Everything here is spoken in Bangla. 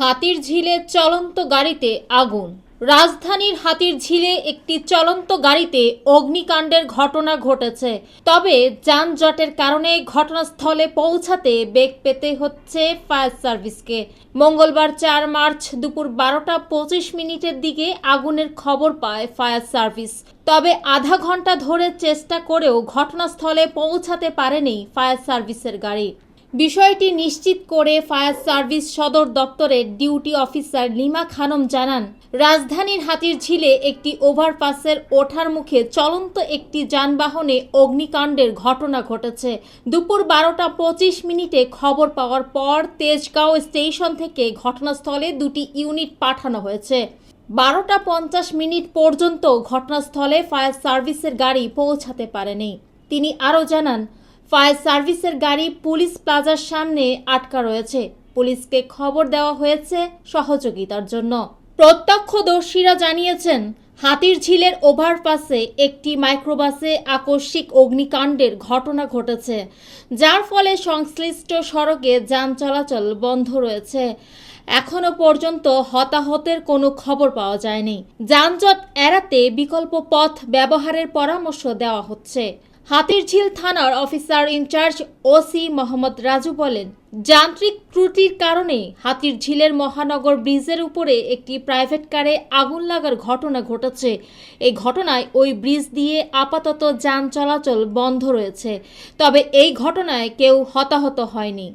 হাতির ঝিলে চলন্ত গাড়িতে আগুন। রাজধানীর হাতির ঝিলে একটি চলন্ত গাড়িতে অগ্নিকাণ্ডের ঘটনা ঘটেছে। তবে যানজটের কারণে ঘটনাস্থলে পৌঁছাতে বেগ পেতে হচ্ছে ফায়ার সার্ভিসকে। মঙ্গলবার চার মার্চ দুপুর বারোটা পঁচিশ মিনিটের দিকে আগুনের খবর পায় ফায়ার সার্ভিস। তবে আধা ঘণ্টা ধরে চেষ্টা করেও ঘটনাস্থলে পৌঁছাতে পারেনি ফায়ার সার্ভিসের গাড়ি। বিষয়টি নিশ্চিত করে ফায়ার সার্ভিস সদর দপ্তরের ডিউটি অফিসার লিমা খানম জানান, রাজধানীর হাতির ঝিলে একটি ওভারপাসের ওঠার মুখে চলন্ত একটি যানবাহনে অগ্নিকাণ্ডের ঘটনা ঘটেছে। দুপুর বারোটা পঁচিশ মিনিটে খবর পাওয়ার পর তেজগাঁও স্টেশন থেকে ঘটনাস্থলে দুটি ইউনিট পাঠানো হয়েছে। বারোটা পঞ্চাশ মিনিট পর্যন্ত ঘটনাস্থলে ফায়ার সার্ভিসের গাড়ি পৌঁছাতে পারেনি। তিনি আরও জানান ফায়ার সার্ভিসের গাড়ি পুলিশ প্লাজার সামনে আটকা রয়েছে। পুলিশকে খবর দেওয়া হয়েছে সহযোগিতার জন্য। প্রত্যক্ষদর্শীরা জানিয়েছেন, হাতির ঝিলের ওভারপাসে একটি মাইক্রোবাসে আকস্মিক অগ্নিকাণ্ডের ঘটনা ঘটেছে, যার ফলে সংশ্লিষ্ট সড়কে যান চলাচল বন্ধ রয়েছে। এখনও পর্যন্ত হতাহতের কোনো খবর পাওয়া যায়নি। যানজট এড়াতে বিকল্প পথ ব্যবহারের পরামর্শ দেওয়া হচ্ছে। হাতিরঝিল থানার officer in charge OC Mohammad Raju বলেন, যান্ত্রিক ত্রুটির কারণে হাতিরঝিলের মহানগর ব্রিজের উপরে একটি প্রাইভেট কারে আগুন লাগার ঘটনা ঘটেছে। এই ঘটনায় ওই ব্রিজ দিয়ে আপাতত যান চলাচল বন্ধ রয়েছে। তবে এই ঘটনায় কেউ হতাহত হয়নি।